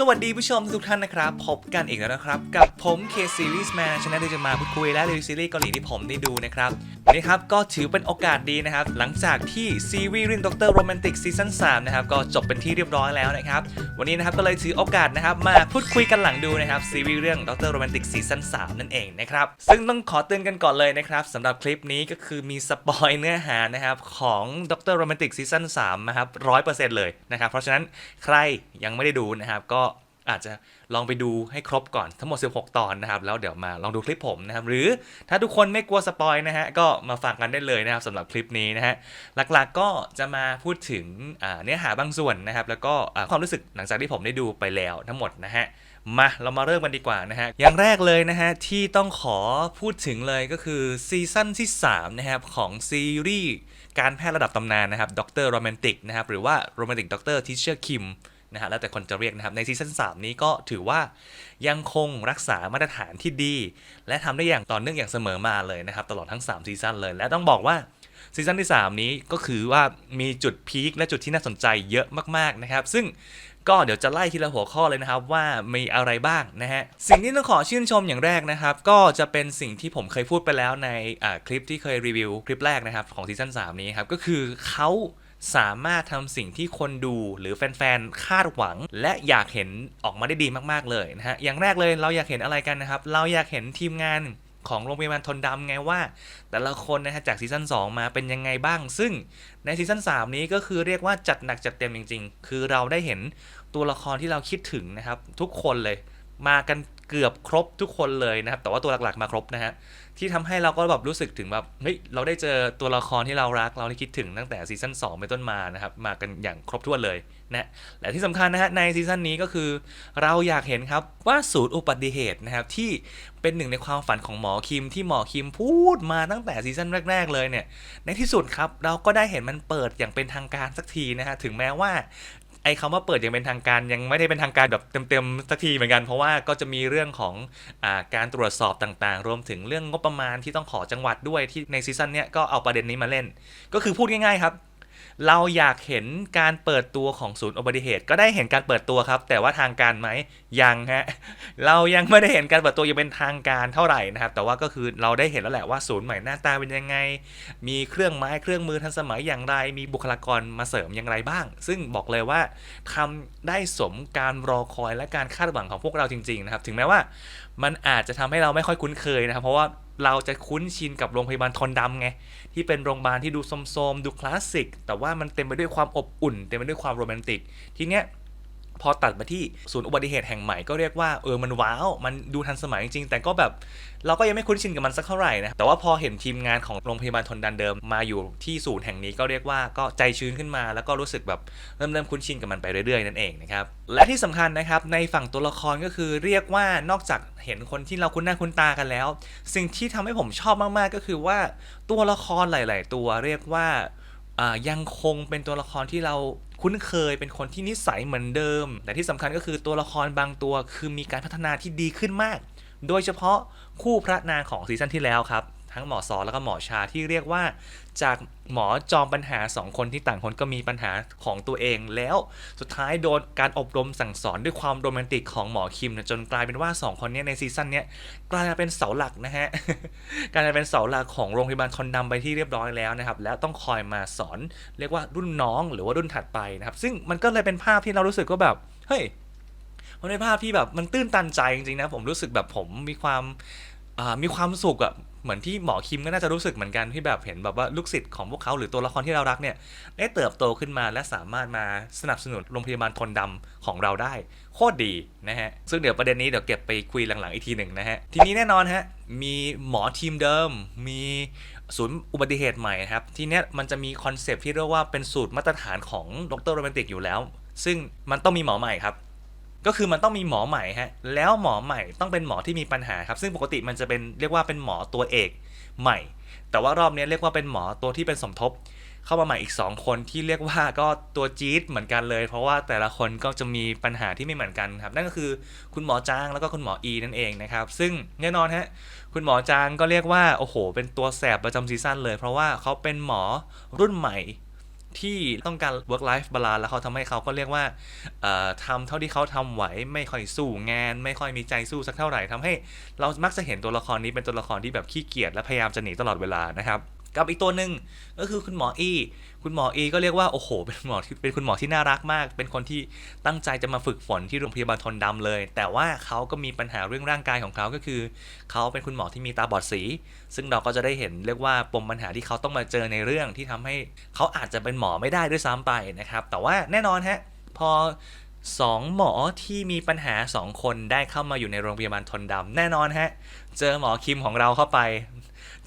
สวัสดีผู้ชมทุกท่านนะครับ พบกันอีกแล้วนะครับ กับผม K Series Man ชนะที่จะมาพูดคุยและรีวิวซีรีส์เกาหลีที่ผมได้ดูนะครับ นนี้ครับก็ถือเป็นโอกาสดีนะครับ หลังจากที่ซีรีส์เรื่องด็อกเตอร์โรแมนติกซีซั่น3นะครับก็จบเป็นที่เรียบร้อยแล้วนะครับ วันนี้นะครับก็เลยถือโอกาสนะครับมาพูดคุยกันหลังดูนะครับซีรีส์เรื่องด็อกเตอร์โรแมนติกซีซั่น3นั่นเองนะครับ ซึ่งต้องขอเตือนกันก่อนเลยนะครับสำหรับคลิปนี้ก็คือมีสปอยเนื้อหานะครับของด็อกเตอร์โรแมนติกซีซั่น3นะครับร้อยเปอร์เซ็นต์เลยนะครับ เพราะฉะนั้นใครยังไม่ได้ดูนะครับก็ อาจจะลองไปดูให้ครบก่อนทั้งหมด 16 ตอนนะครับ แล้วเดี๋ยวมาลองดูคลิปผมนะครับ หรือถ้าทุกคนไม่กลัวสปอยนะฮะ ก็มาฟังกันได้เลยนะครับสำหรับคลิปนี้นะฮะ หลักๆก็จะมาพูดถึงเนื้อหาบางส่วนนะครับ แล้วก็ความรู้สึกหลังจากที่ผมได้ดูไปแล้วทั้งหมดนะฮะมาเรามาเริ่มกันดีกว่านะฮะ อย่างแรกเลยนะฮะ ที่ต้องขอพูดถึงเลยก็คือซีซั่นที่ 3 นะครับ ของซีรีส์การแพทย์ระดับตำนานนะครับด็อกเตอร์โรแมนติกนะครับ หรือว่าโรแมนติกด็อกเตอร์ทิเชอร์คิม นะฮะแล้วแต่คนจะเรียกนะครับในซีซั่น3นี้ก็ถือว่ายังคงรักษามาตรฐานที่ดี และทำได้อย่างต่อเนื่องอย่างเสมอมาเลยนะครับ ตลอดทั้ง 3 ซีซั่นเลย และต้องบอกว่าซีซั่นที่ 3 นี้ก็คือว่ามีจุดพีคและจุดที่น่าสนใจเยอะมากๆนะครับ ซึ่งก็เดี๋ยวจะไล่ทีละหัวข้อเลยนะครับว่ามีอะไรบ้างนะฮะสิ่งที่ต้องขอชื่นชมอย่างแรกนะครับ ก็จะเป็นสิ่งที่ผมเคยพูดไปแล้วในคลิปที่เคยรีวิวคลิปแรกนะครับของซีซั่น3นี้ครับก็คือเขา สามารถทำสิ่งที่คนดูหรือแฟนๆ คาดหวัง และอยากเห็นออกมาได้ดีมากๆเลยนะฮะ อย่างแรกเลยเราอยากเห็นอะไรกันนะครับ เราอยากเห็นทีมงานของโรงพยาบาลทนดำไงว่า แต่ละคนนะฮะจากซีซั่น2 มาเป็นยังไงบ้าง ซึ่งในซีซั่น3 นี้ก็คือเรียกว่าจัดหนักจัดเต็มจริง ๆ คือเราได้เห็นตัวละครที่เราคิดถึงนะครับ ทุกคนเลยมากัน เกือบครบทุกคนเลยนะครับ แต่ว่าตัวหลักๆมาครบนะฮะ ที่ทำให้เราก็แบบรู้สึกถึงแบบเฮ้ยเราได้เจอตัวละครที่เรารัก เราได้คิดถึงตั้งแต่ซีซั่น2เป็นต้นมานะครับ มากันอย่างครบถ้วนเลยนะและที่สำคัญนะฮะในซีซั่นนี้ก็คือ เราอยากเห็นครับว่าศูนย์อุบัติเหตุนะครับที่เป็นหนึ่งในความฝันของหมอคิมที่หมอคิมพูดมาตั้งแต่ซีซั่นแรก ๆ เลยเนี่ยในที่สุดครับเราก็ได้เห็นมันเปิดอย่างเป็นทางการสักทีนะฮะถึงแม้ว่า ไอ้คำว่าเปิดอย่างเป็นทางการยังไม่ได้เป็นทางการแบบเต็มๆสักทีเหมือนกัน เพราะว่าก็จะมีเรื่องของอการตรวจสอบต่างๆ รวมถึงเรื่องงบประมาณที่ต้องขอจังหวัดด้วยที่ในซีซั่นเนี้ยก็เอาประเด็นนี้มาเล่น ก็คือพูดง่ายๆครับ เราอยากเห็นการเปิดตัวของศูนย์อุบัติเหตุ ก็ได้เห็นการเปิดตัวครับ แต่ว่าทางการไหมยังฮะเรายังไม่ได้เห็นการเปิดตัวย่างเป็นทางการเท่าไหร่นะครับ แต่ว่าก็คือเราได้เห็นแล้วแหละว่าศูนย์ใหม่หน้าตาเป็นยังไง มีเครื่องไม้เครื่องมือทันสมัยอย่างไร มีบุคลากรมาเสริมอย่างไรบ้าง ซึ่งบอกเลยว่าทำได้สมการรอคอยและการคาดหวังของพวกเราจริงๆนะครับถึงแม้ว่า มันอาจจะทำให้เราไม่ค่อยคุ้นเคยนะครับ เพราะว่าเราจะคุ้นชินกับโรงพยาบาลทนดำไง ที่เป็นโรงพยาบาลที่ดูโสมๆดูคลาสสิก แต่ว่ามันเต็มไปด้วยความอบอุ่น เต็มไปด้วยความโรแมนติก ทีเนี้ย พอตัดมาที่ศูนย์อุบัติเหตุแห่งใหม่ก็เรียกว่าเออมันว้าว มันดูทันสมัยจริงๆ แต่ก็แบบเราก็ยังไม่คุ้นชินกับมันสักเท่าไหร่นะ แต่ว่าพอเห็นทีมงานของโรงพยาบาลทนดันเดิมมาอยู่ที่ศูนย์แห่งนี้ก็เรียกว่าก็ใจชื้นขึ้นมา แล้วก็รู้สึกแบบเริ่มเริ่มคุ้นชินกับมันไปเรื่อยๆนั่นเองนะครับ และที่สำคัญนะครับในฝั่งตัวละครก็คือเรียกว่านอกจากเห็นคนที่เราคุ้นหน้าคุ้นตากันแล้ว สิ่งที่ทำให้ผมชอบมากๆก็คือว่าตัวละครหลาย ๆ ตัวเรียกว่าอ่า ยังคงเป็นตัวละครที่เราคุ้นเคยเป็นคนที่นิสัยเหมือนเดิม แต่ที่สำคัญก็คือตัวละครบางตัวคือมีการพัฒนาที่ดีขึ้นมาก โดยเฉพาะคู่พระนางของซีซั่นที่แล้วครับ ทั้งหมอซอแล้วก็หมอชาที่เรียกว่า จากหมอจอมปัญหา 2 คนที่ต่างคนก็มีปัญหาของตัวเอง แล้วสุดท้ายโดนการอบรมสั่งสอนด้วยความโรแมนติกของหมอคิมจนกลายเป็นว่า 2 คนนี้ในซีซั่นนี้กลายมาเป็นเสาหลักนะฮะกลายมาเป็นเสาหลักของโรงพยาบาลทนดำไปที่เรียบร้อยแล้วนะครับแล้วต้องคอยมาสอนเรียกว่ารุ่นน้องหรือว่ารุ่นถัดไปนะครับซึ่งมันก็เลยเป็นภาพที่เรารู้สึกว่าแบบเฮ้ยมันเป็นภาพที่แบบมันตื้นตันใจจริงๆนะผมรู้สึกแบบผมมีความมีความสุขอะ เหมือนที่หมอคิมก็น่าจะรู้สึกเหมือนกันที่แบบเห็นแบบว่าลูกศิษย์ของพวกเขาหรือตัวละครที่เรารักเนี่ยได้เติบโตขึ้นมาและสามารถมาสนับสนุนโรงพยาบาลทนดำของเราได้ โคตรดีนะฮะ ซึ่งเดี๋ยวประเด็นนี้เดี๋ยวเก็บไปคุยหลังๆอีกทีหนึ่งนะฮะ ทีนี้แน่นอนฮะ มีหมอทีมเดิม มีศูนย์อุบัติเหตุใหม่นะครับ ทีเนี้ยมันจะมีคอนเซปที่เรียกว่าเป็นสูตรมาตรฐานของดรโรแมนติกอยู่แล้ว ซึ่งมันต้องมีหมอใหม่ครับ ก็คือมันต้องมีหมอใหม่ฮะแล้วหมอใหม่ต้องเป็นหมอที่มีปัญหาครับซึ่งปกติมันจะเป็นเรียกว่าเป็นหมอตัวเอกใหม่ แต่ว่ารอบนี้เรียกว่าเป็นหมอตัวที่เป็นสมทบ เข้ามาใหม่อีก 2 คนที่เรียกว่าก็ตัวจี๊ดเหมือนกันเลย เพราะว่าแต่ละคนก็จะมีปัญหาที่ไม่เหมือนกันครับ นั่นก็คือคุณหมอจางแล้วก็คุณหมออีนั่นเองนะครับ ซึ่งแน่นอนฮะคุณหมอจางก็เรียกว่าโอ้โห เป็นตัวแสบประจำซีซั่นเลย เพราะว่าเขาเป็นหมอรุ่นใหม่ ที่ต้องการ work life balance แล้วเขาทำให้เขาก็เรียกว่าทำเท่าที่เขาทำไหว ไม่ค่อยสู้งาน ไม่ค่อยมีใจสู้สักเท่าไหร่ทำให้ เรามักจะเห็นตัวละครนี้เป็นตัวละครที่แบบขี้เกียจและพยายามจะหนีตลอดเวลานะครับ กับอีกตัวหนึ่งก็คือคุณหมออีคุณหมออีก็เรียกว่าโอ้โห เป็นหมอเป็นคุณหมอที่น่ารักมาก เป็นคนที่ตั้งใจจะมาฝึกฝนที่โรงพยาบาลทนดำเลย แต่ว่าเขาก็มีปัญหาเรื่องร่างกายของเขาก็คือ เขาเป็นคุณหมอที่มีตาบอดสี ซึ่งเราก็จะได้เห็นเรียกว่าปมปัญหาที่เขาต้องมาเจอในเรื่องที่ทำให้เขาอาจจะเป็นหมอไม่ได้ด้วยซ้ำไปนะครับ แต่ว่าแน่นอนฮะพอสองหมอที่มีปัญหาสองคนได้เข้ามาอยู่ในโรงพยาบาลทนดำแน่นอนฮะ เจอหมอคิมของเราเข้าไป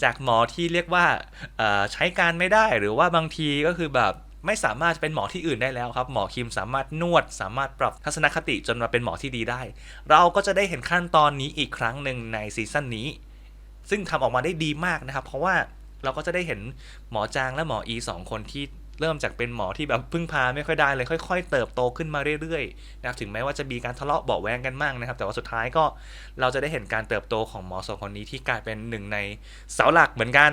จากหมอที่เรียกว่าใช้การไม่ได้หรือว่าบางทีก็คือแบบไม่สามารถเป็นหมอที่อื่นได้แล้วครับ หมอคิมสามารถนวด สามารถปรับทัศนคติจนมาเป็นหมอที่ดีได้ เราก็จะได้เห็นขั้นตอนนี้อีกครั้งหนึ่งในซีซั่นนี้ ซึ่งทำออกมาได้ดีมากนะครับ เพราะว่าเราก็จะได้เห็นหมอจางและหมออีสองคนที่ เริ่มจากเป็นหมอที่แบบพึ่งพาไม่ค่อยได้เลยค่อย ๆ เติบโตขึ้นมาเรื่อยๆนะครับถึงแม้ว่าจะมีการทะเลาะเบาแวงกันมากนะครับ แต่ว่าสุดท้ายก็เราจะได้เห็นการเติบโตของหมอสองคนนี้ที่กลายเป็นหนึ่งในเสาหลักเหมือนกัน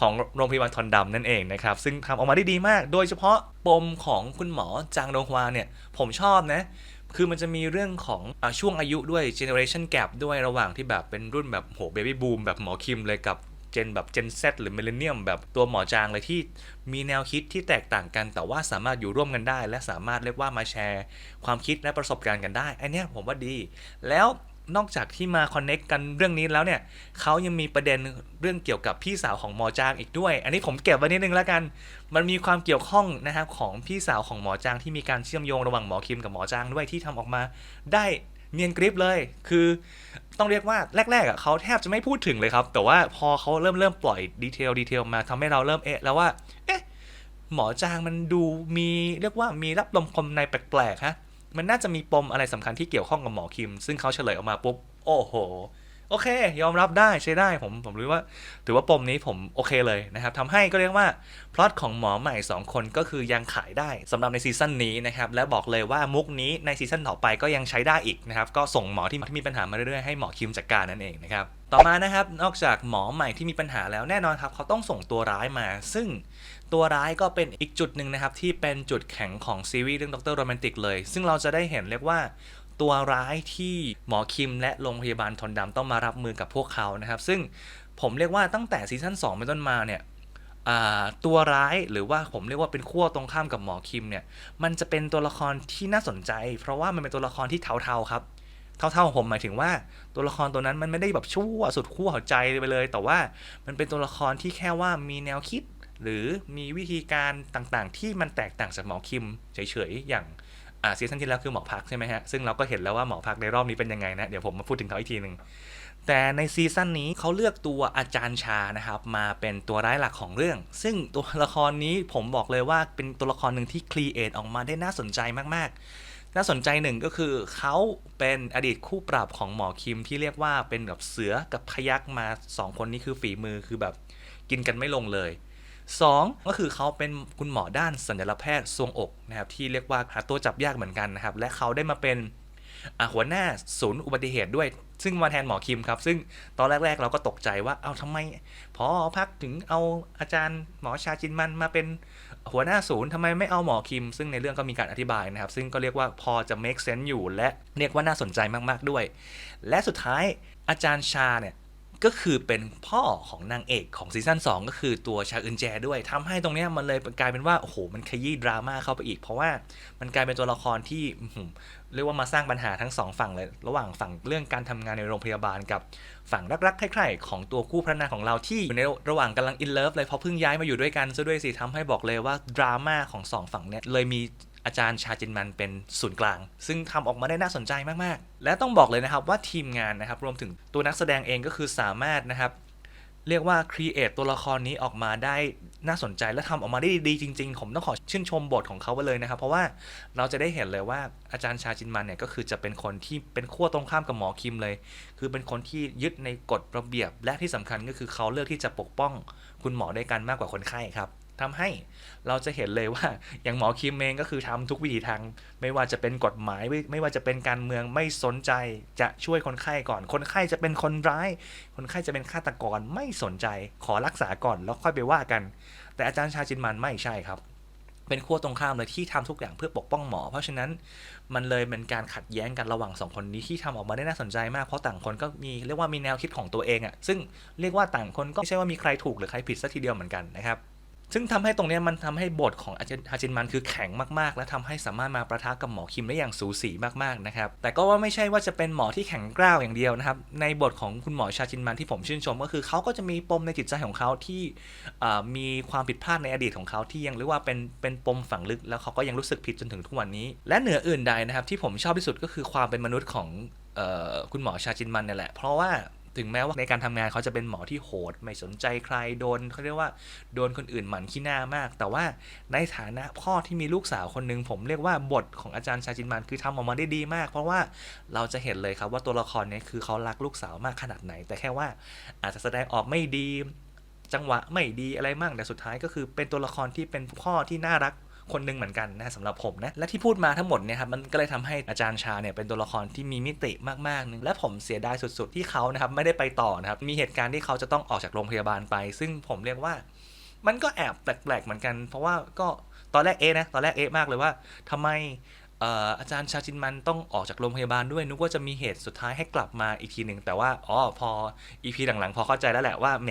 ของโรงพยาบาลทอนดำนั่นเองนะครับ ซึ่งทำออกมาได้ดีมาก โดยเฉพาะปมของคุณหมอจางดงฮวาเนี่ยผมชอบนะคือมันจะมีเรื่องของอช่วงอายุด้วย generation gap ด้วยระหว่างที่แบบเป็นรุ่นแบบโห baby boom แบบหมอคิมเลยกับ เจนแบบ Gen Z หรือ Millennium แบบตัวหมอจางเลยที่มีแนวคิดที่แตกต่างกัน แต่ว่าสามารถอยู่ร่วมกันได้ และสามารถเรียกว่ามาแชร์ความคิดและประสบการณ์กันได้อันเนี้ยผมว่าดี แล้วนอกจากที่มาคอนเน็กกันเรื่องนี้แล้วเนี่ยเขายังมีประเด็นเรื่องเกี่ยวกับพี่สาวของหมอจางอีกด้วย อันนี้ผมเก็บไว้นิดนึงแล้วกัน มันมีความเกี่ยวข้องนะครับของพี่สาวของหมอจางที่มีการเชื่อมโยงระหว่างหมอคิมกับหมอจางด้วยที่ทำออกมา ได้เนียนกริปเลย คือ ต้องเรียกว่าแรกๆอะเขาแทบจะไม่พูดถึงเลยครับ แต่ว่าพอเขาเริ่มเริ่มปล่อยดีเทลดีเทลมาทำให้เราเริ่มเอะแล้วว่า เอ๊ะหมอจางมันดูมีเรียกว่ามีรับลมคมในแปลกๆฮะมันน่าจะมีปมอะไรสำคัญที่เกี่ยวข้องกับหมอคิม ซึ่งเขาเฉลยออกมาปุ๊บ โอ้โห โอเค ยอมรับได้ใช้ได้ผมผมรู้ว่า ถือว่าปมนี้ผมโอเคเลยนะครับทำให้ก็เรียกว่าพล็อตของหมอใหม่ 2 คนก็คือยังขายได้สำหรับในซีซั่นนี้นะครับและบอกเลยว่ามุกนี้ในซีซั่นต่อไปก็ยังใช้ได้อีกนะครับก็ส่งหมอที่ที่มีปัญหามาเรื่อยๆให้หมอคิมจัดการนั่นเองนะครับต่อมานะครับนอกจากหมอใหม่ที่มีปัญหาแล้วแน่นอนครับเขาต้องส่งตัวร้ายมา ซึ่งตัวร้ายก็เป็นอีกจุดหนึ่งนะครับที่เป็นจุดแข็งของซีรีส์เรื่องด็อกเตอร์โรแมนติกเลย ซึ่งเราจะได้เห็นเรียกว่า ตัวร้ายที่หมอคิมและโรงพยาบาลทนดำต้องมารับมือกับพวกเขานะครับ ซึ่งผมเรียกว่าตั้งแต่ซีซั่น2เป็นต้นมาเนี่ยตัวร้ายหรือว่าผมเรียกว่าเป็นขั้วตรงข้ามกับหมอคิมเนี่ยมันจะเป็นตัวละครที่น่าสนใจ เพราะว่ามันเป็นตัวละครที่เทาๆครับเท่าๆของผมหมายถึงว่าตัวละครตัวนั้นมันไม่ได้แบบชั่วสุดขั้วหัวใจไปเลย แต่ว่ามันเป็นตัวละครที่แค่ว่ามีแนวคิด หรือมีวิธีการต่างๆ ที่มันแตกต่างจากหมอคิมเฉยๆอย่าง อ่าซีซั่นที่แล้วคือหมอพักใช่ไหมฮะ ซึ่งเราก็เห็นแล้วว่าหมอพักในรอบนี้เป็นยังไงนะ เดี๋ยวผมมาพูดถึงเขาอีกทีหนึ่งแต่ในซีซั่นนี้เขาเลือกตัวอาจารย์ชานะครับ มาเป็นตัวร้ายหลักของเรื่อง ซึ่งตัวละครนี้ผมบอกเลยว่าเป็นตัวละครหนึ่งที่ครีเอทออกมาได้น่าสนใจมากๆ น่าสนใจหนึ่งก็คือเขาเป็นอดีตคู่ปรับของหมอคิมที่เรียกว่าเป็นแบบเสือกับพยักมาสองคนนี้คือฝีมือคือแบบกินกันไม่ลงเลย สองก็คือเขาเป็นคุณหมอด้านสัญญาแพทย์ทรวงอกนะครับที่เรียกว่าหาตัวจับยากเหมือนกันนะครับและเขาได้มาเป็นหัวหน้าศูนย์อุบัติเหตุด้วย ซึ่งมาแทนหมอคิมครับ ซึ่งตอนแรก ๆ เราก็ตกใจว่าเอาทำไมพอพักถึงเอาอาจารย์หมอชาจินมันมาเป็นหัวหน้าศูนย์ทำไมไม่เอาหมอคิม ซึ่งในเรื่องก็มีการอธิบายนะครับ ซึ่งก็เรียกว่าพอจะ make sense อยู่ และเรียกว่าน่าสนใจมากๆด้วย และสุดท้ายอาจารย์ชาเนี่ย ก็คือเป็นพ่อของนางเอกของซีซั่น2 ก็คือตัวชาอึนแจด้วยทำให้ตรงเนี้ยมันเลยกลายเป็นว่า โอ้โห มันขยี้ดราม่าเข้าไปอีก เพราะว่ามันกลายเป็นตัวละครที่เรียกว่ามาสร้างปัญหาทั้งสองฝั่งเลย ระหว่างฝั่งเรื่องการทำงานในโรงพยาบาลกับฝั่งรักๆใคร่ๆของตัวคู่พระนางของเราที่อยู่ในระหว่างกำลังอินเลิฟเลยเพราะเพิ่งย้ายมาอยู่ด้วยกันซะด้วยสิทำให้บอกเลยว่าดราม่าของสองฝั่งเนี่ยเลยมี อาจารย์ชาจินมันเป็นศูนย์กลาง ซึ่งทำออกมาได้น่าสนใจมากๆ และต้องบอกเลยนะครับว่าทีมงานนะครับรวมถึงตัวนักแสดงเองก็คือสามารถนะครับเรียกว่าครีเอทตัวละครนี้ออกมาได้น่าสนใจและทำออกมาได้ดีจริง ๆ ผมต้องขอชื่นชมบทของเขาไปเลยนะครับ เพราะว่าเราจะได้เห็นเลยว่าอาจารย์ชาจินมันเนี่ยก็คือจะเป็นคนที่เป็นขั้วตรงข้ามกับหมอคิมเลย คือเป็นคนที่ยึดในกฎระเบียบ และที่สำคัญก็คือเขาเลือกที่จะปกป้องคุณหมอด้วยกันมากกว่าคนไข้ครับ ทำให้เราจะเห็นเลยว่าอย่างหมอคิมเองก็คือทำทุกวิถีทาง ไม่ว่าจะเป็นกฎหมายไม่ไม่ว่าจะเป็นการเมืองไม่สนใจจะช่วยคนไข้ก่อน คนไข้จะเป็นคนร้าย คนไข้จะเป็นฆาตกรไม่สนใจขอรักษาก่อนแล้วค่อยไปว่ากัน แต่อาจารย์ชาจินมันไม่ใช่ครับเป็นขั้วตรงข้ามเลยที่ทำทุกอย่างเพื่อปกป้องหมอ เพราะฉะนั้นมันเลยเป็นการขัดแย้งกันระหว่างสองคนนี้ที่ทำออกมาได้น่าสนใจมากเพราะต่างคนก็มีเรียกว่ามีแนวคิดของตัวเองอะ่ะซึ่งเรียกว่าต่างคนก็ไม่ใช่ว่ามีใครถูกหรือใครผิดสักทีเดียวเหมือนกันนะครับ ซึ่งทำให้ตรงนี้มันทำให้บทของอาจินมันคือแข็งมากๆ และทำให้สามารถมาประทะกับหมอคิมได้อย่างสูสีมากๆนะครับแต่ก็ว่าไม่ใช่ว่าจะเป็นหมอที่แข็งกร้าวอย่างเดียวนะครับในบทของคุณหมอชาจินมันที่ผมชื่นชม ก็คือเขาก็จะมีปมในจิตใจของเขาที่มีความผิดพลาดในอดีตของเขาที่ยังเรียกว่าเป็นเป็นปมฝังลึก แล้วเขาก็ยังรู้สึกผิดจนถึงทุกวันนี้ และเหนืออื่นใดนะครับที่ผมชอบที่สุดก็คือความเป็นมนุษย์ของออคุณหมอชาจินมันนี่แหละ เพราะว่า ถึงแม้ว่าในการทำงานเขาจะเป็นหมอที่โหด ไม่สนใจใครโดนเขาเรียกว่าโดนคนอื่นหมั่นขี้หน้ามาก แต่ว่าในฐานะพ่อที่มีลูกสาวคนหนึ่งผมเรียกว่าบทของอาจารย์ชาจินมันคือทำออกมาได้ดีมาก เพราะว่าเราจะเห็นเลยครับว่าตัวละครนี้คือเขารักลูกสาวมากขนาดไหน แต่แค่ว่าอาจจะแสดงออกไม่ดีจังหวะไม่ดีอะไรมั่งแต่สุดท้ายก็คือเป็นตัวละครที่เป็นพ่อที่น่ารัก คนหนึ่งเหมือนกันนะสำหรับผมนะและที่พูดมาทั้งหมดเนี่ยครับมันก็เลยทำให้อาจารย์ชาเนี่ยเป็นตัวละครที่มีมิติมากๆหนึงและผมเสียดายสุด ๆ ที่เขานะครับไม่ได้ไปต่อนะครับมีเหตุการณ์ที่เขาจะต้องออกจากโรงพยาบาลไป ซึ่งผมเรียกว่า มันก็แอบแปลกๆเหมือนกัน เพราะว่าก็ตอนแรกเอะนะตอนแรกเอะมากเลยว่าทำไม อาจารย์ชาจินมันต้องออกจากโรงพยาบาลด้วยนึกว่าจะมีเหตุสุดท้ายให้กลับมาอีกทีหนึ่งแต่ว่าอ๋อพออีพีหลังๆ พอเข้าใจแล้วแหละว่าแหม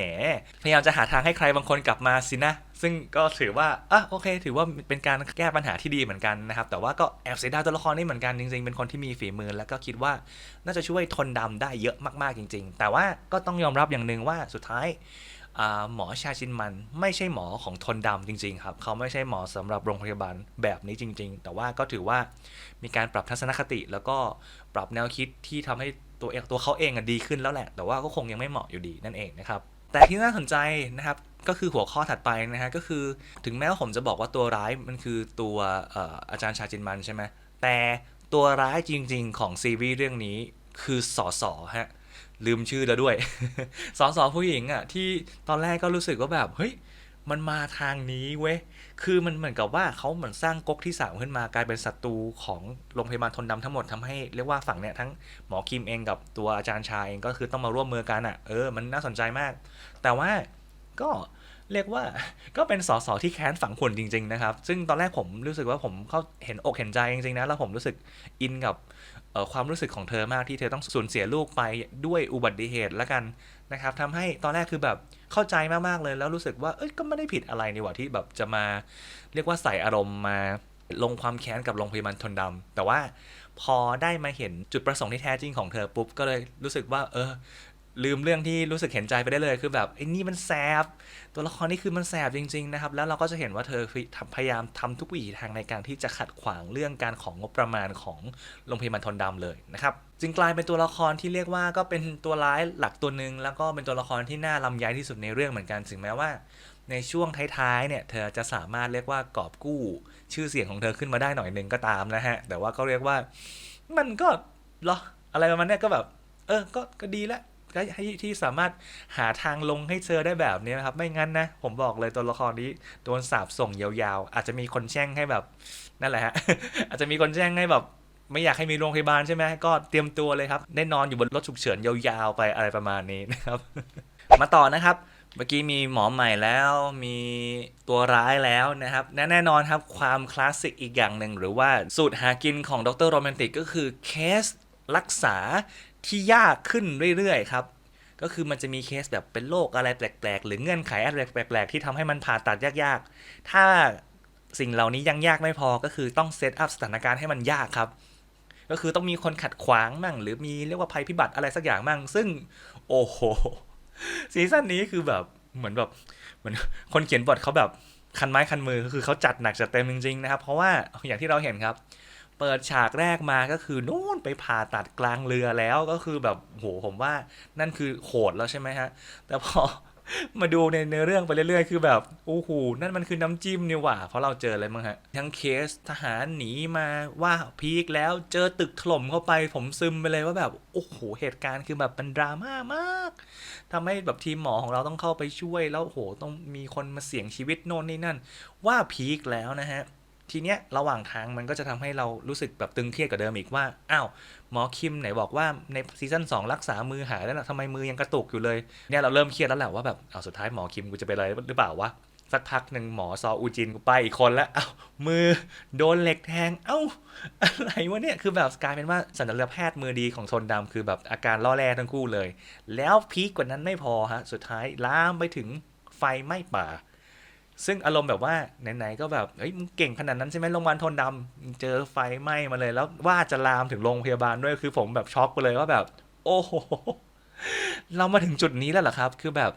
พยายามจะหาทางให้ใครบางคนกลับมาสินะ ซึ่งก็ถือว่าอะโอเค ถือว่าเป็นการแก้ปัญหาที่ดีเหมือนกันนะครับ แต่ว่าก็แอบเสียดายตัวละครนี่เหมือนกันจริงๆ เป็นคนที่มีฝีมือ แล้วก็คิดว่าน่าจะช่วยทนดำได้เยอะมากๆจริง ๆ แต่ว่าก็ต้องยอมรับอย่างหนึ่งว่าสุดท้าย หมอชาชินมันไม่ใช่หมอของทนดำจริงๆครับ เขาไม่ใช่หมอสำหรับโรงพยาบาลแบบนี้จริง ๆ แต่ว่าก็ถือว่ามีการปรับทัศนคติ แล้วก็ปรับแนวคิดที่ทำให้ตัวเองตัวเขาเองดีขึ้นแล้วแหละ แต่ว่าก็คงยังไม่เหมาะอยู่ดีนั่นเองนะครับแต่ที่น่าสนใจนะครับก็คือหัวข้อถัดไปนะฮะก็คือถึงแม้ว่าผมจะบอกว่าตัวร้ายมันคือตัวอออาจารย์ชาจินมันใช่ไหมแต่ตัวร้ายจริง ๆ ของซีรีส์เรื่องนี้คือสอสอฮะ ลืมชื่อแล้วด้วย สอสอผู้หญิงอะที่ตอนแรกก็รู้สึกว่าแบบเฮ้ยมันมาทางนี้เว้ย คือมันเหมือนกับว่าเขาเหมือนสร้างก๊กที่สามขึ้นมากลายเป็นศัตรูของโรงพยาบาลทนดำทั้งหมดทำให้เรียกว่าฝั่งเนี้ยทั้งหมอคิมเองกับตัวอาจารย์ชาเองก็คือต้องมาร่วมมือกันอะ เออ มันน่าสนใจมาก แต่ว่าก็เรียกว่าก็เป็นสสที่แค้นฝังหุ่นจริง ๆ นะครับ ซึ่งตอนแรกผมรู้สึกว่าผมเข้าเห็นอกเห็นใจจริงๆนะ แล้วผมรู้สึกอินกับ ความรู้สึกของเธอมากที่เธอต้องสูญเสียลูกไปด้วยอุบัติเหตุแล้วกันนะครับทำให้ตอนแรกคือแบบเข้าใจมากๆเลยแล้วรู้สึกว่าเอ้ยก็ไม่ได้ผิดอะไรนี่หว่าที่แบบจะมา เรียกว่าใส่อารมณ์มาลงความแค้นกับโรงพยาบาลทนดำแต่ว่าพอได้มาเห็นจุดประสงค์ที่แท้จริงของเธอปุ๊บก็เลยรู้สึกว่า เออ ลืมเรื่องที่รู้สึกเห็นใจไปได้เลยคือแบบไอ้นี่มันแสบตัวละครนี่คือมันแสบจริงๆนะครับแล้วเราก็จะเห็นว่าเธอพยายามทำทุกวิถีทางในการที่จะขัดขวางเรื่องการของงบประมาณของโรงพยาบาลทนดำเลยนะครับจึงกลายเป็นตัวละครที่เรียกว่าก็เป็นตัวร้ายหลักตัวหนึ่งแล้วก็เป็นตัวละครที่น่าลำย้ายที่สุดในเรื่องเหมือนกันถึงแม้ว่า ในช่วงท้ายๆเนี่ยเธอจะสามารถเรียกว่ากอบกู้ ชื่อเสียงของเธอขึ้นมาได้หน่อยหนึ่งก็ตามนะฮะแต่ว่าก็เรียกว่ามันก็เหรออะไรประมาณนี้ก็แบบ เออก็ก็ดีละ ก็ให้ที่สามารถหาทางลงให้เจอได้แบบนี้นะครับ ไม่งั้นนะ ผมบอกเลยตัวละครนี้โดนสาบส่งยาวๆ อาจจะมีคนแช่งให้แบบนั่นแหละฮะอาจจะมีคนแช่งให้แบบไม่อยากให้มีโรงพยาบาลใช่ไหมก็เตรียมตัวเลยครับได้นอนอยู่บนรถฉุกเฉินยาวๆไปอะไรประมาณนี้นะครับ มาต่อนะครับ เมื่อกี้มีหมอใหม่แล้ว มีตัวร้ายแล้วนะครับและแน่นอนครับความคลาสสิกอีกอย่างหนึ่งหรือว่าสูตรหากินของดรโรแมนติกก็คือเคสรักษา ที่ยากขึ้นเรื่อยๆครับก็คือมันจะมีเคสแบบเป็นโรคอะไรแปลกๆ หรือเงื่อนไขอะไรแปลกๆ ที่ทำให้มันผ่าตัดยากๆ ถ้าสิ่งเหล่านี้ยังยากไม่พอก็คือต้องเซตอัพสถานการณ์ให้มันยากครับ ก็คือต้องมีคนขัดขวางมั่ง หรือมีเรียกว่าภัยพิบัติอะไรสักอย่างมั่ง ซึ่งโอ้โหซีซั่นนี้คือแบบเหมือนแบบเหมือนคนเขียนบทเขาแบบคันไม้คันมือคือเขาจัดหนักจัดเต็มจริงๆนะครับ เพราะว่าอย่างที่เราเห็นครับ เปิดฉากแรกมาก็คือนู่นไปผ่าตัดกลางเรือแล้วก็คือแบบโหผมว่านั่นคือโหดแล้วใช่ไหมฮะ แต่พอมาดูในเนื้อเรื่องไปเรื่อยๆ คือแบบโอ้โหนั่นมันคือน้ำจิ้มนี่หว่า เพราะเราเจออะไรมั้งฮะ ทั้งเคสทหารหนีมาว่าพีคแล้วเจอตึกถล่มเข้าไป ผมซึมไปเลยว่าแบบโอ้โหเหตุการณ์คือแบบมันดราม่ามากทำให้แบบทีมหมอของเราต้องเข้าไปช่วยแล้วโอ้โหต้องมีคนมาเสี่ยงชีวิตโน่นนี่นั่น ว่าพีคแล้วนะฮะ ทีเนี้ยระหว่างทางมันก็จะทำให้เรารู้สึกแบบตึงเครียดกว่าเดิมอีกว่า อ้าวหมอคิมไหนบอกว่าในซีซั่น2รักษามือหายแล้วนะทำไมมือยังกระตุกอยู่เลยเนี่ยเราเริ่มเครียดแล้วแหละว่าแบบเอาวสุดท้ายหมอคิมกูจะเป็นอะไรหรือเปล่าวะสักพักหนึ่งหมอซออูจินกูไปอีกคนแล้ว เอ้ามือโดนเหล็กแทง เอ้า อะไรวะเนี่ย คือแบบกลายเป็นว่าสัญญาแพทย์มือดีของทนดำคือแบบอาการล่อแร่ทั้งคู่เลย แล้วพีคกว่านั้นไม่พอฮะ สุดท้ายลามไปถึงไฟไหม้ป่า ซึ่งอารมณ์แบบว่าไหนๆก็แบบเอ้ยมึงเก่งขนาดนั้นใช่ไหมโรงพยาบาลทนดำเจอไฟไหม้มาเลย แล้วว่าจะลามถึงโรงพยาบาลด้วยคือผมแบบช็อกไปเลยว่าแบบ โอ้โหเรามาถึงจุดนี้แล้วเหรอครับ คือแบบ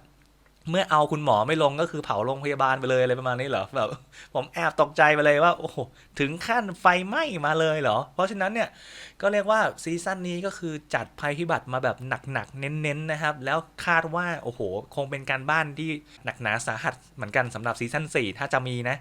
เมื่อเอาคุณหมอไม่ลงก็คือเผาโรงพยาบาลไปเลยอะไรประมาณนี้เหรอแบบผมแอบตกใจไปเลยว่าโอ้โหถึงขั้นไฟไหม้มาเลยเหรอ เพราะฉะนั้นเนี่ยก็เรียกว่าซีซั่นนี้ก็คือจัดภัยพิบัติมาแบบหนักๆเน้นๆนะครับ แล้วคาดว่าโอ้โห คงเป็นการบ้านที่หนักหนาสาหัสเหมือนกันสำหรับซีซั่น4ถ้าจะมีนะ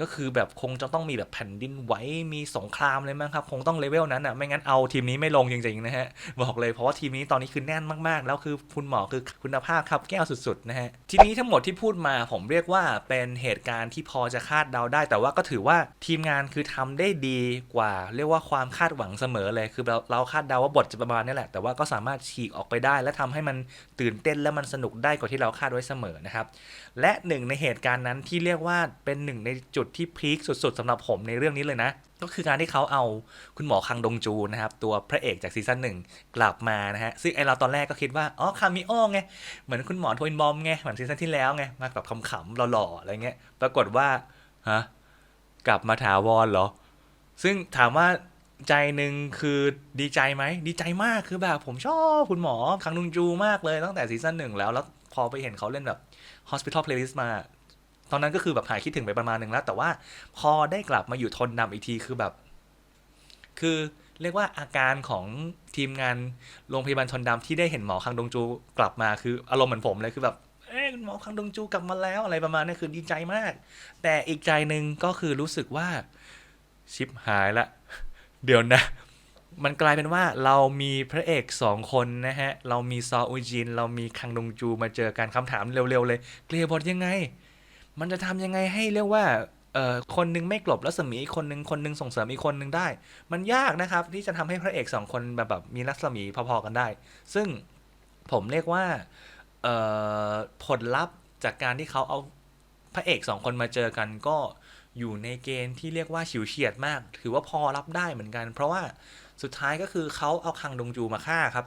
ก็คือแบบคงจะต้องมีแบบแผ่นดินไหวมีสงครามเลยมั้งครับ คงต้องเลเวลนั้นอะไม่งั้นเอาทีมนี้ไม่ลงจริงๆนะฮะ บอกเลยเพราะว่าทีมนี้ตอนนี้คือแน่นมากๆ แล้วคือคุณหมอคือคุณภาพครับแก้วสุดๆนะฮะ ทีนี้ทั้งหมดที่พูดมาผมเรียกว่าเป็นเหตุการณ์ที่พอจะคาดเดาได้ แต่ว่าก็ถือว่าทีมงานคือทำได้ดีกว่า เรียกว่าความคาดหวังเสมอเลยคือเราเราคาดเดาว่าบทจะประมาณนี้แหละแต่ว่าก็สามารถฉีกออกไปได้ และทำให้มันตื่นเต้นและมันสนุกได้กว่าที่เราคาดไว้เสมอนะครับ และหนึ่งในเหตุการณ์นั้นที่เรียกว่าเป็นหนึ่งในจุดที่พีคสุดๆสำหรับผมในเรื่องนี้เลยนะ ก็คือการที่เขาเอาคุณหมอคังดงจูนะครับ ตัวพระเอกจากซีซั่นหนึ่งกลับมานะฮะ ซึ่งไอเราตอนแรกก็คิดว่า อ๋อคามิโอไง เหมือนคุณหมอทวินบอมไง เหมือนซีซั่นที่แล้วไง มาแบบขำๆหล่อๆอะไรเงี้ย ปรากฏว่า ฮะ กลับมาถาวรเหรอ ซึ่งถามว่าใจหนึ่งคือดีใจไหม ดีใจมากคือแบบผมชอบคุณหมอคังดงจูมากเลยตั้งแต่ซีซั่นหนึ่งแล้วแล้ว พอไปเห็นเขาเล่นแบบ Hospital Playlist มา ตอนนั้นก็คือแบบหายคิดถึงไปประมาณหนึ่งแล้ว แต่ว่าพอได้กลับมาอยู่ทนนำอีกทีคือแบบ คือเรียกว่าอาการของทีมงานโรงพยาบาลทนดำที่ได้เห็นหมอคังดงจูกลับมาคืออารมณ์เหมือนผมเลยคือแบบเอ้ยหมอคังดงจูกลับมาแล้วอะไรประมาณนี้คือดีใจมาก แต่อีกใจหนึ่งก็คือรู้สึกว่าชิปหายละ เดี๋ยวนะ มันกลายเป็นว่าเรามีพระเอกสองคนนะฮะ เรามีซออุจิน เรามีคังดงจูมาเจอการคำถามเร็ว ๆ เลย เกลียบทยังไง มันจะทำยังไงให้เรียกว่าเอ่อคนหนึงไม่กลบรัศมีอีกคนหนึงคนหนึงส่งเสริมอีกคนหนึงได้ มันยากนะครับ ที่จะทำให้พระเอกสองคนแบบแบบมีรัศมีพอๆกันได้ ซึ่งผมเรียกว่าเอ่อผลลัพธ์จากการที่เขาเอาพระเอกสองคนมาเจอกันก็อยู่ในเกณฑ์ที่เรียกว่าฉิวเฉียดมาก ถือว่าพอรับได้เหมือนกัน เพราะว่า สุดท้ายก็คือเขาเอาคังดงจูมาฆ่าครับ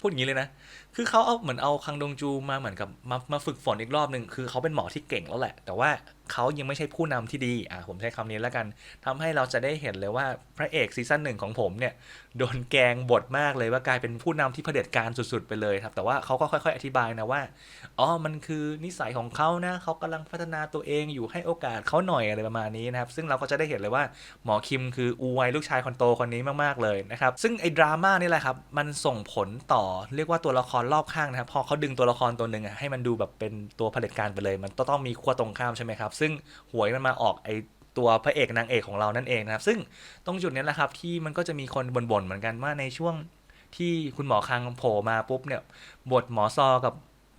พูดอย่างนี้เลยนะ คือเขาเอาเหมือนเอาคังดงจูมาเหมือนกับมามาฝึกฝนอีกรอบหนึ่งคือเขาเป็นหมอที่เก่งแล้วแหละ แต่ว่า เขายังไม่ใช่ผู้นำที่ดี อะผมใช้คำนี้แล้วกันทำให้เราจะได้เห็นเลยว่าพระเอกซีซั่นหนึ่งของผมเนี่ย โดนแกงบทมากเลยว่ากลายเป็นผู้นำที่เผด็จการสุดๆไปเลยครับ แต่ว่าเขาก็ค่อยๆ อธิบายนะว่า อ๋อ มันคือนิสัยของเขานะ เขากำลังพัฒนาตัวเองอยู่ให้โอกาสเขาหน่อยอะไรประมาณนี้นะครับ ซึ่งเราก็จะได้เห็นเลยว่าหมอคิมคืออูไวลูกชายคนโตคนนี้มากๆเลยนะครับ ซึ่งไอ้ดราม่านี่แหละครับ มันส่งผลต่อเรียกว่าตัวละครรอบข้างนะครับ พอเขาดึงตัวละครตัวหนึ่งอะให้มันดูแบบเป็นตัวเผด็จการไปเลย มันต้องต้องมีขั้วตรงข้ามใช่ไหมครับซึ่งหวยมันมาออกไอตัวพระเอกนางเอกของเรานั่นเองนะครับ ซึ่งตรงจุดนี้แหละครับที่มันก็จะมีคนบ่นๆเหมือนกันว่าในช่วงที่คุณหมอคังโผล่มาปุ๊บเนี่ยบทหมอซอกับ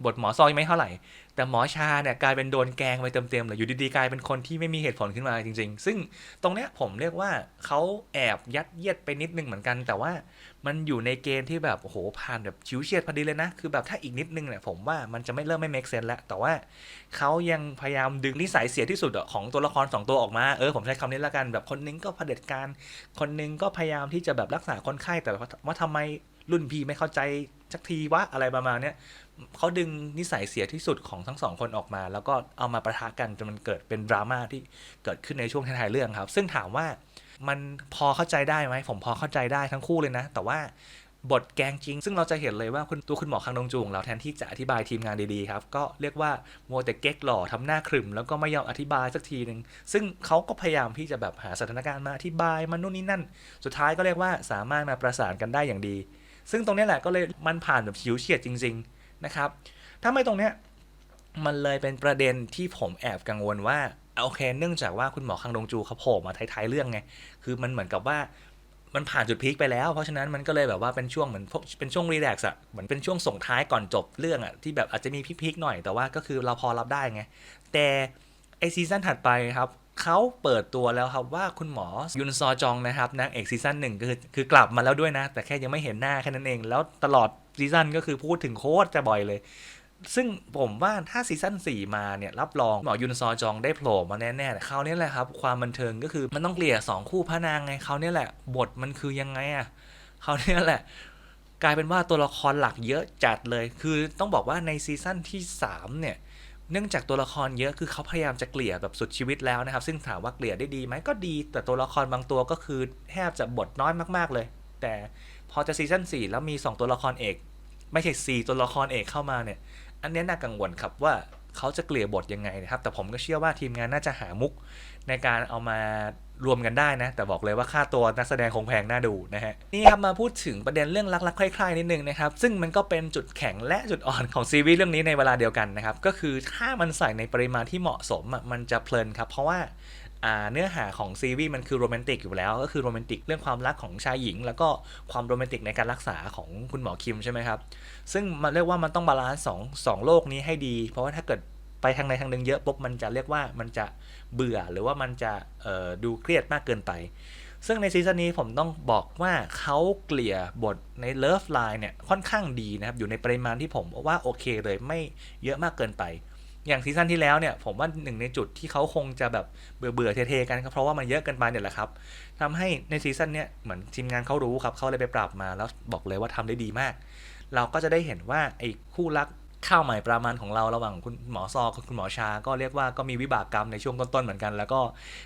บทหมอซอยังไม่เท่าไหร่ แต่หมอชาเนี่ยกลายเป็นโดนแกงไปเต็มๆเลยอยู่ดีๆกลายเป็นคนที่ไม่มีเหตุผลขึ้นมาจริง ๆ ซึ่งตรงเนี้ยผมเรียกว่าเขาแอบยัดเยียดไปนิดนึงเหมือนกัน แต่ว่ามันอยู่ในเกณฑ์ที่แบบโอ้โหผ่านแบบชิวเฉียดพอดีเลยนะ คือแบบถ้าอีกนิดนึงเนี่ยผมว่ามันจะไม่เริ่มไม่ make sense แล้วแต่ว่าเขายังพยายามดึงนิสัยเสียที่สุดอของตัวละครสองตัวออกมาเออผมใช้คำนี้แล้วกันแบบคนนึงก็เผด็จการ คนนึงก็พยายามที่จะแบบรักษาคนไข้แต่ว่าว่าทำไมรุ่นพี่ไม่เข้าใจสักทีวะอะไรประมาณเนี้ย เขาดึงนิสัยเสียที่สุดของทั้งสองคนออกมา แล้วก็เอามาประทะกันจนมันเกิดเป็นดราม่าที่เกิดขึ้นในช่วงท้ายๆเรื่องครับ ซึ่งถามว่ามันพอเข้าใจได้ไหมผมพอเข้าใจได้ทั้งคู่เลยนะ แต่ว่าบทแกงจริง ซึ่งเราจะเห็นเลยว่าคุณตัวคุณหมอคังดงจูของเราแทนที่จะอธิบายทีมงานดีๆครับ ก็เรียกว่าโมแต่เก๊กหล่อทำหน้าขรึม แล้วก็ไม่ยอมอธิบายสักทีหนึ่งซึ่งเขาก็พยายามที่จะแบบหาสถานการณ์มาอธิบายมันนู่นนี่นั่น สุดท้ายก็เรียกว่าสามารถมาประสานกันได้อย่างดี ซึ่งตรงนี้แหละก็เลยมันผ่านแบบฉิวเฉียดจริง ๆ นะครับถ้าไม่ตรงเนี้ยมันเลยเป็นประเด็นที่ผมแอบกังวลว่าโอเค เนื่องจากว่าคุณหมอคังดงจูเขาโผล่มาท้ายๆเรื่องไง คือมันเหมือนกับว่ามันผ่านจุดพีคไปแล้ว เพราะฉะนั้นมันก็เลยแบบว่าเป็นช่วงเหมือนเป็นช่วงรีแลกซ์อะเหมือนเป็นช่วงส่งท้ายก่อนจบเรื่องอะที่แบบอาจจะมีพีคๆหน่อยแต่ว่าก็คือเราพอรับได้ไง แต่ไอซีซั่นถัดไปครับ เขาเปิดตัวแล้วครับว่าคุณหมอยุนซอจองนะครับนางเอกซีซั่นหนึ่งก็คือคือกลับมาแล้วด้วยนะ แต่แค่ยังไม่เห็นหน้าแค่นั้นเอง แล้วตลอดซีซั่นก็คือพูดถึงโคตรจะบ่อยเลย ซึ่งผมว่าถ้าซีซั่น4 มาเนี่ย รับรองหมอยุนซอจองได้โผล่มาแน่ๆแต่คราวนี้แหละครับ ความบันเทิงก็คือมันต้องเกลี่ยสองคู่พระนางไงคราวนี้แหละ บทมันคือยังไงอะคราวนี้แหละกลายเป็นว่าตัวละครหลักเยอะจัดเลย คือต้องบอกว่าในซีซั่นที่3เนี่ย เนื่องจากตัวละครเยอะคือเขาพยายามจะเกลี่ยแบบสุดชีวิตแล้วนะครับ ซึ่งถามว่าเกลี่ยได้ดีไหมก็ดี แต่ตัวละครบางตัวก็คือแทบจะบทน้อยมากๆเลย แต่พอจะซีซั่น4แล้วมี 2 ตัวละครเอก ไม่ใช่ 4 ตัวละครเอกเข้ามาเนี่ย อันนี้น่ากังวลครับว่าเขาจะเกลี่ยบทยังไงนะครับ แต่ผมก็เชื่อว่าทีมงานน่าจะหามุกในการเอามา รวมกันได้นะ แต่บอกเลยว่าค่าตัวนักแสดงคงแพงน่าดูนะฮะ นี่ครับมาพูดถึงประเด็นเรื่องรักๆคล้ายๆนิดนึงนะครับ ซึ่งมันก็เป็นจุดแข็งและจุดอ่อนของซีรีส์เรื่องนี้ในเวลาเดียวกันนะครับ ก็คือถ้ามันใส่ในปริมาณที่เหมาะสมมันจะเพลินครับ เพราะว่าเนื้อหาของซีรีส์มันคือโรแมนติกอยู่แล้ว ก็คือโรแมนติกเรื่องความรักของชายหญิง แล้วก็ความโรแมนติกในการรักษาของคุณหมอคิมใช่ไหมครับ ซึ่งมันเรียกว่ามันต้องบาลานซ์สองสองโลกนี้ให้ดี เพราะว่าถ้าเกิด ทางใดทางหนึ่งเยอะปุ๊บมันจะเรียกว่ามันจะเบื่อหรือว่ามันจะดูเครียดมากเกินไป ซึ่งในซีซั่นนี้ผมต้องบอกว่าเขาเกลี่ยบทในเลิฟไลน์เนี่ยค่อนข้างดีนะครับ อยู่ในปริมาณที่ผมว่าโอเคเลยไม่เยอะมากเกินไป อย่างซีซั่นที่แล้วเนี่ยผมว่าหนึ่งในจุดที่เขาคงจะแบบเบื่อเบื่อๆเทๆกันเพราะว่ามันเยอะเกินไปเนี่ยแหละครับทำให้ในซีซั่นเนี้ยเหมือนทีมงานเขารู้ครับเขาเลยไปปรับมาแล้วบอกเลยว่าทำได้ดีมาก เราก็จะได้เห็นว่าไอ้คู่รัก ข้าวใหม่ประมาณของเราระหว่างคุณหมอซอกับคุณหมอชา ก็เรียกว่าก็มีวิบากกรรมในช่วงต้นๆเหมือนกัน แล้วก็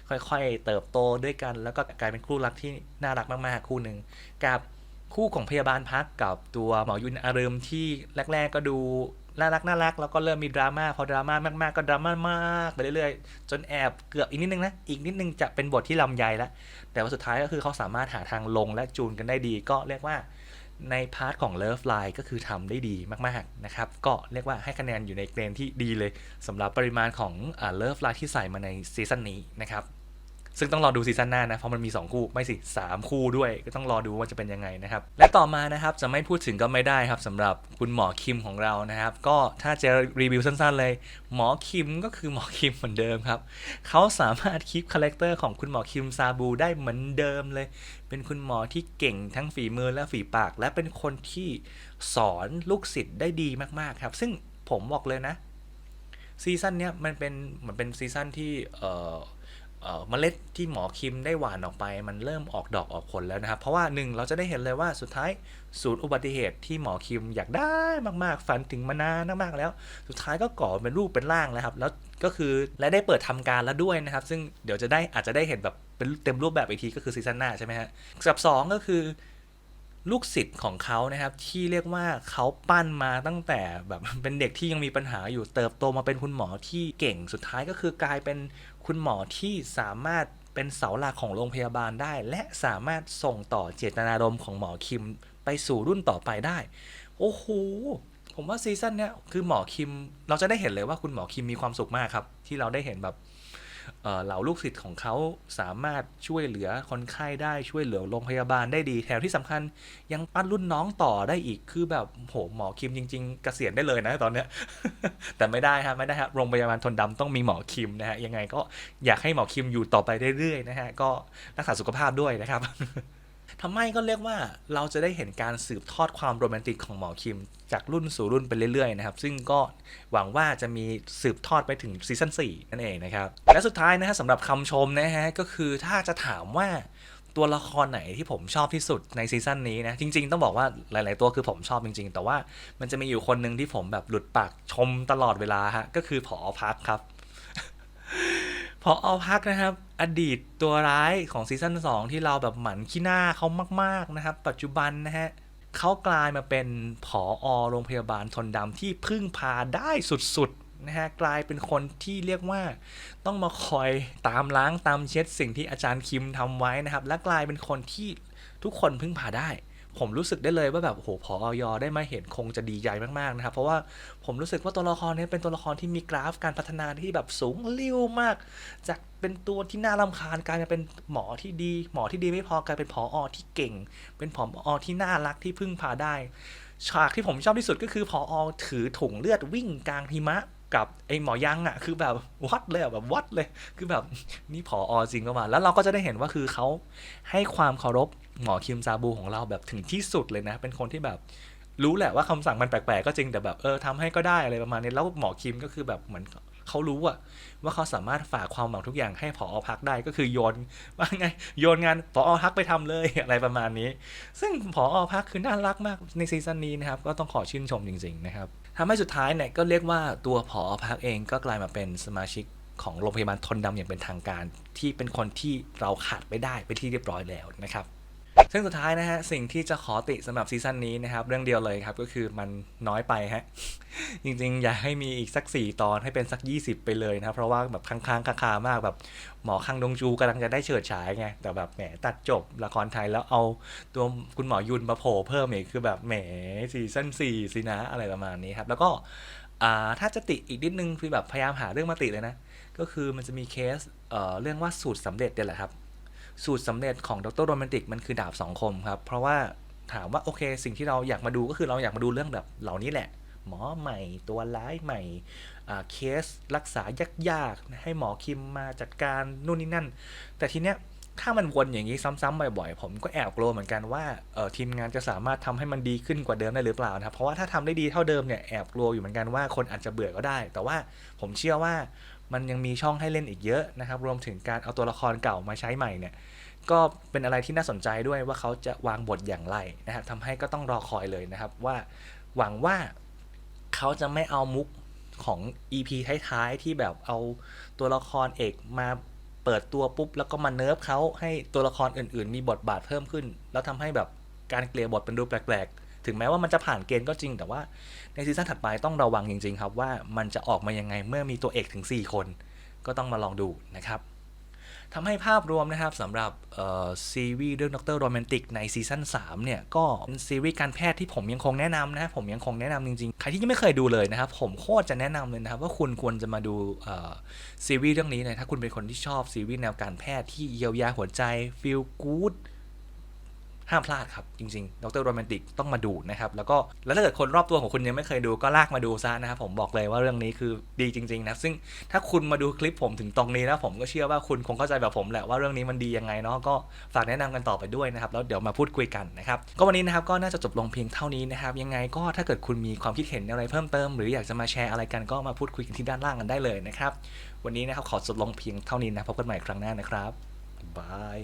ค่อยๆ เติบโตด้วยกัน แล้วก็กลายเป็นคู่รักที่น่ารักมากๆ คู่หนึ่งกับคู่ของพยาบาลพักกับตัวหมอยุนอารมที่แรก ๆ ก็ดูน่ารักน่ารักแล้วก็เริ่มมีดราม่าพอดราม่ามากๆก็ดราม่ามากไปเรื่อยๆ จนแอบเกือบอีกนิดนึงนะอีกนิดนึงจะเป็นบทที่ลำใหญ่แล้วแต่ว่าสุดท้ายก็คือเขาสามารถหาทางลงและจูนกันได้ดี ก็เรียกว่า ในพาร์ทของ Love Line ก็คือทำได้ดีมากๆนะครับ ก็เรียกว่าให้คะแนนอยู่ในเกณฑ์ที่ดีเลยสำหรับปริมาณของอ่า Love Line ที่ใส่มาในซีซั่นนี้นะครับ ซึ่งต้องรอดูซีซั่นหน้านะ เพราะมันมี 2 คู่ไม่สิ 3 คู่ด้วยก็ต้องรอดูว่าจะเป็นยังไงนะครับ และต่อมานะครับจะไม่พูดถึงก็ไม่ได้ครับสำหรับคุณหมอคิมของเรานะครับ ก็ถ้าจะรีวิวสั้นๆเลย หมอคิมก็คือหมอคิมเหมือนเดิมครับเขาสามารถคีปคาแรคเตอร์ของคุณหมอคิมซาบูได้เหมือนเดิมเลย เป็นคุณหมอที่เก่งทั้งฝีมือและฝีปาก และเป็นคนที่สอนลูกศิษย์ได้ดีมากๆครับ ซึ่งผมบอกเลยนะซีซั่นเนี้ยมันเป็นเหมือนเป็นซีซั่นที่เอ่อ เมล็ดที่หมอคิมได้หว่านออกไป มันเริ่มออกดอกออกผลแล้วนะครับ เพราะว่าหนึ่งเราจะได้เห็นเลยว่าสุดท้ายศูนย์อุบัติเหตุที่หมอคิมอยากได้มากๆ ฝันถึงมานานมากๆแล้ว สุดท้ายก็ก่อเป็นรูปเป็นร่างแล้วครับ แล้วก็คือและได้เปิดทำการแล้วด้วยนะครับ ซึ่งเดี๋ยวจะได้อาจจะได้เห็นแบบเป็นเต็มรูปแบบอีกทีก็คือซีซั่นหน้าใช่ไหมฮะกับสองก็คือลูกศิษย์ของเขานะครับที่เรียกว่าเขาปั้นมาตั้งแต่แบบเป็นเด็กที่ยังมีปัญหาอยู่เติบโตมาเป็นคุณหมอที่เก่งสุดท้ายก็คือกลายเป็น คุณหมอที่สามารถเป็นเสาหลักของโรงพยาบาลได้ และสามารถส่งต่อเจตนารมณ์ของหมอคิมไปสู่รุ่นต่อไปได้ โอ้โห ผมว่าซีซั่นเนี้ยคือหมอคิม เราจะได้เห็นเลยว่าคุณหมอคิมมีความสุขมากครับ ที่เราได้เห็นแบบ เหล่าลูกศิษย์ของเขาสามารถช่วยเหลือคนไข้ได้ช่วยเหลือโรงพยาบาลได้ดีแถมที่สำคัญ ยังปั้นรุ่นน้องต่อได้อีกคือแบบโหหมอคิมจริง ๆ เกษียณได้เลยนะตอนเนี้ยแต่ไม่ได้ฮะไม่ได้ฮะโรงพยาบาลทนดำต้องมีหมอคิมนะฮะยังไงก็อยากให้หมอคิมอยู่ต่อไปเรื่อยๆนะฮะก็รักษาสุขภาพด้วยนะครับ ทำไมก็เรียกว่าเราจะได้เห็นการสืบทอดความโรแมนติกของหมอคิม จากรุ่นสู่รุ่นไปเรื่อยๆนะครับ ซึ่งก็หวังว่าจะมีสืบทอดไปถึงซีซั่น4นั่นเองนะครับ และสุดท้ายนะฮะสำหรับคำชมนะฮะก็คือถ้าจะถามว่าตัวละครไหนที่ผมชอบที่สุดในซีซั่นนี้นะจริง ๆ ต้องบอกว่าหลาย ๆ ตัวคือผมชอบจริง ๆ แต่ว่ามันจะมีอยู่คนหนึ่งที่ผมแบบหลุดปากชมตลอดเวลาฮะก็คือผอพักครับ พอเอาพักนะครับ อดีตตัวร้ายของซีซั่น2 ที่เราแบบหมันขี้หน้าเขามาก ๆ นะครับ ปัจจุบันนะฮะเขากลายมาเป็นผออโรงพยาบาลทนดำที่พึ่งพาได้สุด ๆ นะฮะ กลายเป็นคนที่เรียกว่าต้องมาคอยตามล้างตามเช็ดสิ่งที่อาจารย์คิมทำไว้นะครับ และกลายเป็นคนที่ทุกคนพึ่งพาได้ ผมรู้สึกได้เลยว่าแบบโอ้โหพออยได้มาเห็นคงจะดีใจมากๆนะครับ เพราะว่าผมรู้สึกว่าตัวละครนี้เป็นตัวละครที่มีกราฟการพัฒนาที่แบบสูงลิ่วมาก จากเป็นตัวที่น่ารำคาญกลายมาเป็นหมอที่ดี หมอที่ดีไม่พอกลายเป็นผออที่เก่ง เป็นผออที่น่ารักที่พึ่งพาได้ ฉากที่ผมชอบที่สุดก็คือผออถือถุงเลือดวิ่งกลางหิมะกับไอ้หมอยังอะคือแบบวัดเลยแบบวัดเลย คือแบบนี่ผออจริงก็มาแล้วเราก็จะได้เห็นว่าคือเขาให้ความเคารพ หมอคิมซาบูของเราแบบถึงที่สุดเลยนะ เป็นคนที่แบบรู้แหละว่าคำสั่งมันแปลกๆก็จริงแต่แบบเออทำให้ก็ได้อะไรประมาณนี้แล้วหมอคิมก็คือแบบเหมือนเขารู้อะว่าเขาสามารถฝากความหวังทุกอย่างให้ผอพักได้ก็คือโยนว่าไงโยนงานผอพักไปทำเลยอะไรประมาณนี้ ซึ่งผอพักคือน่ารักมากในซีซั่นนี้นะครับก็ต้องขอชื่นชมจริงๆนะครับทำให้สุดท้ายเนี่ยก็เรียกว่าตัวผอพักเองก็กลายมาเป็นสมาชิกของโรงพยาบาลทนดำอย่างเป็นทางการ ที่เป็นคนที่เราขาดไม่ได้ไปที่เรียบร้อยแล้วนะครับ ซึ่งสุดท้ายนะฮะสิ่งที่จะขอติสำหรับซีซั่นนี้นะครับเรื่องเดียวเลยครับก็คือมันน้อยไปฮะจริงๆ อยากให้มีอีกสัก 4 ตอนให้เป็นสัก 20 ไปเลยนะเพราะว่าแบบค้างๆคาๆมากแบบหมอคังดงจูกำลังจะได้เฉิดฉายไงแต่แบบแหมตัดจบละครไทยแล้วเอาตัวคุณหมอยุนมาโผล่เพิ่มอีกคือแบบแหมซีซั่น4สินะอะไรประมาณนี้ครับแล้วก็ถ้าจะติอีกนิดนึงคือแบบพยายามหาเรื่องมาติเลยนะก็คือมันจะมีเคสเเรื่องว่าสูตรสำเร็จเนี่ยแหละครับ สูตรสำเร็จของดรโรแมนติกมันคือดาบสองคมครับ เพราะว่าถามว่าโอเคสิ่งที่เราอยากมาดูก็คือเราอยากมาดูเรื่องแบบเหล่านี้แหละ หมอใหม่ตัวร้ายใหม่เคสรักษายากๆ ให้หมอคิมมาจัดการนู่นนี่นั่น แต่ทีเนี้ยถ้ามันวนอย่างนี้ซ้ำๆบ่อยๆ ผมก็แอบกลัวเหมือนกันว่าทีมงานจะสามารถทำให้มันดีขึ้นกว่าเดิมได้หรือเปล่านะครับ เพราะว่าถ้าทำได้ดีเท่าเดิมเนี่ยแอบกลัวอยู่เหมือนกันว่าคนอาจจะเบื่อก็ได้ แต่ว่าผมเชื่อว่า มันยังมีช่องให้เล่นอีกเยอะนะครับ รวมถึงการเอาตัวละครเก่ามาใช้ใหม่เนี่ย ก็เป็นอะไรที่น่าสนใจด้วยว่าเขาจะวางบทอย่างไรนะครับทำให้ก็ต้องรอคอยเลยนะครับว่าหวังว่าเขาจะไม่เอามุกของ EP ท้ายๆ ที่แบบเอาตัวละครเอกมาเปิดตัวปุ๊บ แล้วก็มาเนิร์ฟเขาให้ตัวละครอื่นๆ มีบทบาทเพิ่มขึ้น แล้วทำให้แบบการเกลี่ยบทเป็นดูแปลกๆ ถึงแม้ว่ามันจะผ่านเกณฑ์ก็จริง แต่ว่าในซีซั่นถัดไปต้องระวังจริง ๆ ครับ ว่ามันจะออกมายังไงเมื่อมีตัวเอกถึง 4 คน ก็ต้องมาลองดูนะครับทำให้ภาพรวมนะครับสำหรับซีรีส์เรื่องดรโรแมนติกในซีซั่น3เนี่ย ก็เป็นซีรีส์การแพทย์ที่ผมยังคงแนะนำนะผมยังคงแนะนำจริง ๆ ใครที่ยังไม่เคยดูเลยนะครับ ผมโคตรจะแนะนำเลยนะครับ ว่าคุณควรจะมาดูซีรีส์เรื่องนี้เลยถ้าคุณเป็นคนที่ชอบซีรีส์แนวการแพทย์ที่เยียวยาหัวใจฟีลกู๊ด ห้ามพลาดครับ จริงๆ ดรโรแมนติกต้องมาดูนะครับ แล้วก็แล้วถ้าเกิดคนรอบตัวของคุณยังไม่เคยดูก็ลากมาดูซะนะครับ ผมบอกเลยว่าเรื่องนี้คือดีจริง ๆ นะ ซึ่งถ้าคุณมาดูคลิปผมถึงตรงนี้แล้วผมก็เชื่อว่าคุณคงเข้าใจแบบผมแหละว่าเรื่องนี้มันดียังไงเนาะก็ฝากแนะนำกันต่อไปด้วยนะครับแล้วเดี๋ยวมาพูดคุยกันนะครับก็วันนี้นะครับก็น่าจะจบลงเพียงเท่านี้นะครับยังไงก็ถ้าเกิดคุณมีความคิดเห็นอะไรเพิ่มเติม หรืออยากจะมาแชร์อะไรกันก็มาพูดคุยกันที่ด้านล่างกันได้เลยนะครับวันนี้นะครับขอจบลงเพียงเท่านี้นะพบกันใหม่ครั้งหน้านะครับบาย